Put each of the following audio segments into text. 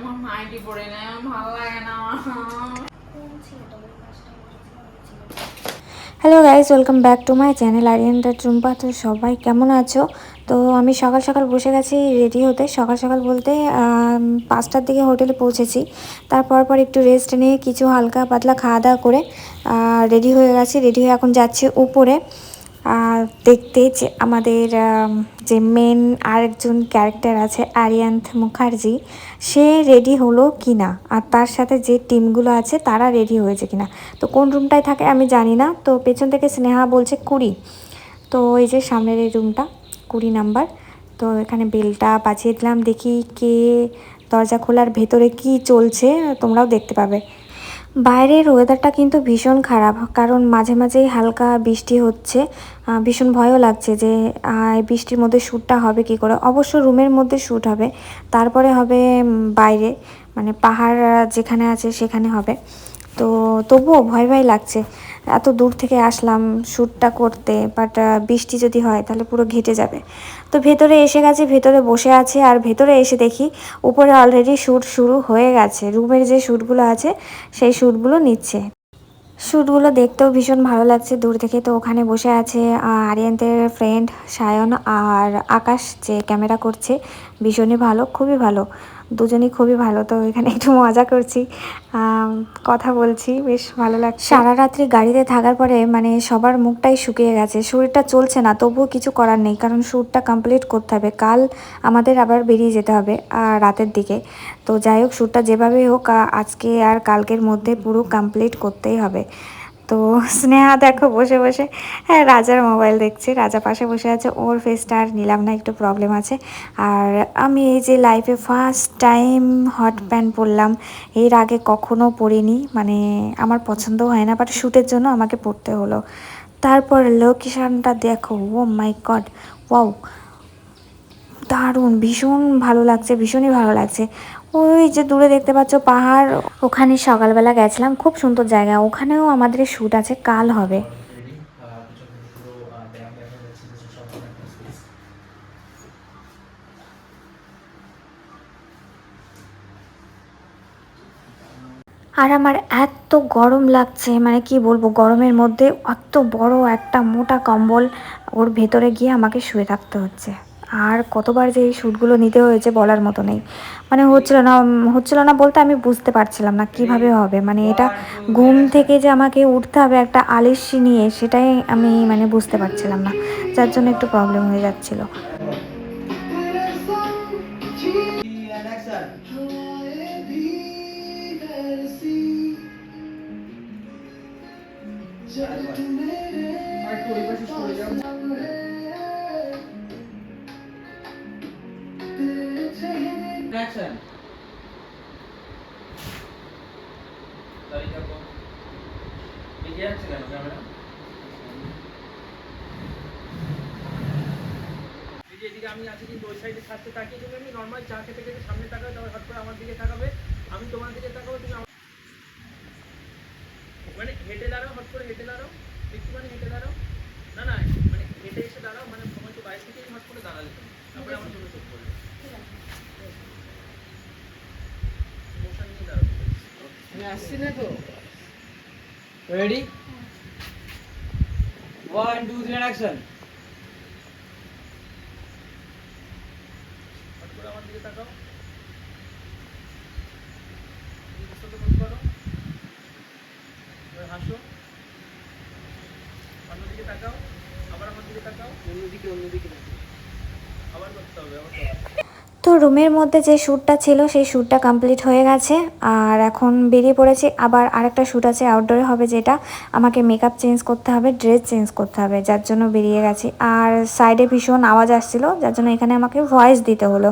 আমার পরে নেই আমার ভালো লাগে না। Hello guys welcome back to my channel আরিয়ানটা Tumpa তো সবাই কেমন আছো? তো আমি সকাল সকাল বসে গেছি রেডি হতে। সকাল সকাল বলতে পাঁচটার দিকে হোটেলে পৌঁছেছি। তারপর পর একটু রেস্ট নিয়ে কিছু হালকা পাতলা খাওয়া দাওয়া করে রেডি হয়ে গেছি। রেডি হয়ে এখন যাচ্ছি উপরে। দেখতে যে আমাদের যে মেন আরেকজন ক্যারেক্টার আছে আরিয়ান্থ মুখার্জি, সে রেডি হলো কি না আর তার সাথে যে টিমগুলো আছে, তারা রেডি হয়েছে কিনা? তো কোন রুমটায় থাকে আমি জানি না। তো পেছন থেকে স্নেহা বলছে কুড়ি। তো এই যে সামনের এই রুমটা কুড়ি নাম্বার। তো এখানে বেলটা বাজিয়ে দিলাম, দেখি কে দরজা খোলার ভেতরে কি চলছে, তোমরাও দেখতে পাবে। বাইরের ওয়েদারটা কিন্তু ভীষণ খারাপ, কারণ মাঝে মাঝেই হালকা বৃষ্টি হচ্ছে। ভীষণ ভয়ও লাগছে যে বৃষ্টির মধ্যে শ্যুটটা হবে কি করে? অবশ্য রুমের মধ্যে শ্যুট হবে, তারপরে হবে বাইরে মানে পাহাড় যেখানে আছে সেখানে হবে। তো তবুও ভয় ভয় লাগছে। এত দূর থেকে আসলাম শ্যুটটা করতে বাট বৃষ্টি যদি হয় তাহলে পুরো ঘেটে যাবে। তো ভেতরে এসে গেছে ভেতরে বসে আছে আর ভেতরে এসে দেখি উপরে অলরেডি শ্যুট শুরু হয়ে গেছে। রুমের যে শ্যুটগুলো আছে সেই শ্যুটগুলো নিচ্ছে। শ্যুটগুলো দেখতেও ভীষণ ভালো লাগছে। দূর থেকে তো ওখানে বসে আছে আহ, আরিয়ানদের ফ্রেন্ড সায়ন আর আকাশ যে ক্যামেরা করছে ভীষণই ভালো খুবই ভালো। দুজনই খুবই ভালো, তো এখানে একটু মজা করছি। কথা বলছি, বেশ ভালো লাগছে। সারা রাত্রি গাড়িতে থাকার পরে মানে সবার মুখটাই শুকিয়ে গেছে, শরীরটা চলছে না, তবুও কিছু করার নেই, কারণ শ্যুটটা কমপ্লিট করতে হবে। কাল আমাদের আবার বেরিয়ে যেতে হবে রাতের দিকে। তো যাই হোক শ্যুটটা যেভাবেই হোক আজকে আর কালকের মধ্যে পুরো কমপ্লিট করতেই হবে। তো স্নেহা দেখো বসে বসে। হ্যাঁ রাজার মোবাইল দেখছে। রাজা পাশে বসে আছে। ওর ফেসটা আর নিলাম না, একটু প্রবলেম আছে। আর আমি এই যে লাইফে ফার্স্ট টাইম হট প্যান্ট পরলাম, এর আগে কখনো পরিনি। মানে আমার পছন্দ হয় না বাট শ্যুটের জন্য আমাকে পরতে হলো। তারপর লোকেশানটা দেখো ও মাই গড ওয়াও দারুণ, ভীষণ ভালো লাগছে, ভীষণই ভালো লাগছে। ওই যে দূরে দেখতে পাচ্ছ পাহাড়, ওখানে সকালবেলা গেছিলাম, খুব সুন্দর জায়গা। ওখানেও আমাদের শ্যুট আছে, কাল হবে। আর আমার এত গরম লাগছে মানে কি বলব, গরমের মধ্যে অত বড় একটা মোটা কম্বল ওর ভেতরে গিয়ে আমাকে শুয়ে থাকতে হচ্ছে। আর কতবার যে এই শ্যুটগুলো নিতে হয়েছে বলার মতো নেই। মানে হচ্ছিল না হচ্ছিল না বলতে আমি বুঝতে পারছিলাম না কীভাবে হবে। মানে এটা ঘুম থেকে যে আমাকে উঠতে হবে একটা আলিসি নিয়ে, সেটাই আমি মানে বুঝতে পারছিলাম না। যার জন্য একটু প্রবলেম হয়ে যাচ্ছিল। এদিকে আমি আছি, কিন্তু ওই সাইডে তাকিয়ে তুমি আমি নর্মাল চা খেতে খেতে সামনে তাকাবে করে আমার দিকে তাকাবে, আমি তোমার দিকে তাকাবো, তুমি আমার মানে হেঁটে দাঁড়াও হট করে হেঁটে দাঁড়াও, একটুখানি হেঁটে দাঁড়াও। না না মানে হেঁটে এসে দাঁড়াও মানে সময় তো বাইরে থেকেই হট করে দাঁড়ালে তুমি। তারপরে আমার জন্য চোখ করবে মোশন নিয়ে দাঁড়াও আমি আসছি না তো। Ready one two three action আমার দিকে তাকাও। হাসো। অন্যদিকে তাকাও। আবার আমার দিকে তাকাও। অন্যদিকে অন্যদিকে আবার করতে হবে আবার করতে হবে। তো রুমের মধ্যে যে শ্যুটটা ছিল, সেই শ্যুটটা কমপ্লিট হয়ে গেছে। আর এখন বেরিয়ে পড়েছি। আবার আরেকটা শ্যুট আছে আউটডোরে হবে যেটা। আমাকে মেকআপ চেঞ্জ করতে হবে ড্রেস চেঞ্জ করতে হবে, যার জন্য বেরিয়ে গেছি। আর সাইডে ভীষণ আওয়াজ আসছিল, যার জন্য এখানে আমাকে ভয়েস দিতে হলো।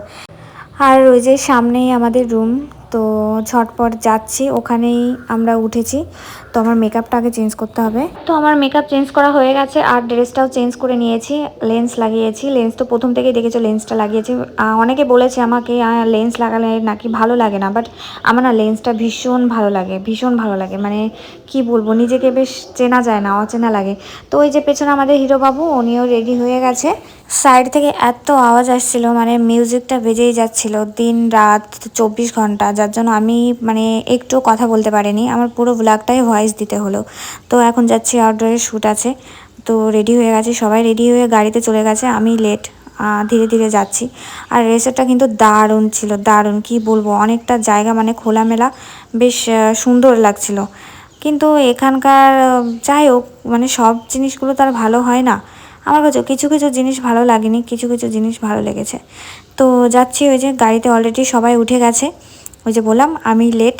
আর ওই যে সামনেই আমাদের রুম তো ঝটপট যাচ্ছি, ওখানেই আমরা উঠেছি। তো আমার মেকআপটা আগে চেঞ্জ করতে হবে। তো আমার মেকআপ চেঞ্জ করা হয়ে গেছে আর ড্রেসটাও চেঞ্জ করে নিয়েছি লেন্স লাগিয়েছি। লেন্স তো প্রথম থেকেই দেখেছ লেন্সটা লাগিয়েছি। অনেকে বলেছে আমাকে লেন্স লাগালে নাকি ভালো লাগে না। বাট আমার না লেন্সটা ভীষণ ভালো লাগে, ভীষণ ভালো লাগে। মানে কি বলব, নিজেকে বেশ চেনা যায় না, অচেনা লাগে। তো ওই যে পেছনে আমাদের হিরো বাবু উনিও রেডি হয়ে গেছে। সাইড থেকে এত আওয়াজ আসছিল মানে মিউজিকটা বেজেই যাচ্ছিল দিন রাত চব্বিশ ঘণ্টা, যার জন্য আমি মানে একটু কথা বলতে পারিনি। আমার পুরো ব্লগটাই ভয়েস দিতে হলো। তো এখন যাচ্ছি আউটডোরের শ্যুট আছে। তো রেডি হয়ে গেছে, সবাই রেডি হয়ে গাড়িতে চলে গেছে, আমি লেট ধীরে ধীরে যাচ্ছি। আর রেসেরটা কিন্তু দারুণ ছিল, দারুণ, কি বলব, অনেকটা জায়গা মানে খোলামেলা, বেশ সুন্দর লাগছিল। কিন্তু এখানকার যাই হোক মানে সব জিনিসগুলো তার ভালো হয় না। আমার কাছে কিছু কিছু জিনিস ভালো লাগেনি, কিছু কিছু জিনিস ভালো লেগেছে। তো যাচ্ছি ওই যে গাড়িতে অলরেডি সবাই উঠে গেছে। ওই যে বললাম, আমি লেট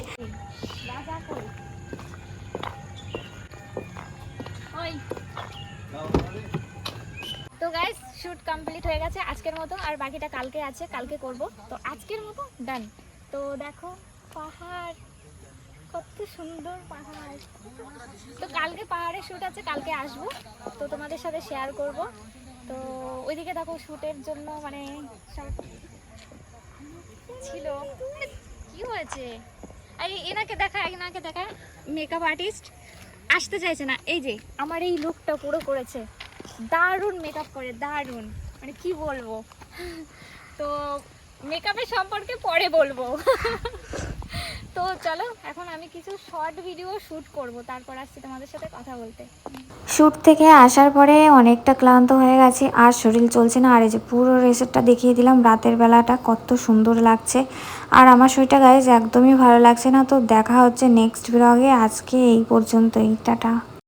তো গাইস শুট কমপ্লিট হয়ে গেছে আজকের মতো, আর বাকিটা কালকে আছে, কালকে করব। তো আজকের মতো ডান তো দেখো, পাহাড়। কত সুন্দর পাহাড়। তো কালকে পাহাড়ে শ্যুট আছে, কালকে আসব। তো তোমাদের সাথে শেয়ার করব। তো ওইদিকে দেখো শ্যুটের জন্য মানে ছিল। কি হয়েছে? এই এনাকে দেখা এনাকে দেখা। মেকআপ আর্টিস্ট আসতে চাইছে না। এই যে, আমার এই লুকটা পুরো করেছে। দারুণ মেকআপ করে, দারুণ। মানে কি বলব? তো মেকআপের সম্পর্কে পরে বলব। তো চলো, এখন আমি কিছু শর্ট ভিডিও শুট করব, তারপর আসছি তোমাদের সাথে কথা বলতে। শুট থেকে আসার পরে অনেকটা ক্লান্ত হয়ে গেছে, আর শরীর চলছে না, আর এই যে পুরো রেসেটটা দেখিয়ে দিলাম, রাতের বেলাটা কত সুন্দর লাগছে। আর আমার শরীরটা গায়ে একদমই ভালো লাগছে না, তো দেখা হচ্ছে নেক্সট ব্লগে আজকে এই পর্যন্তই, টাটা।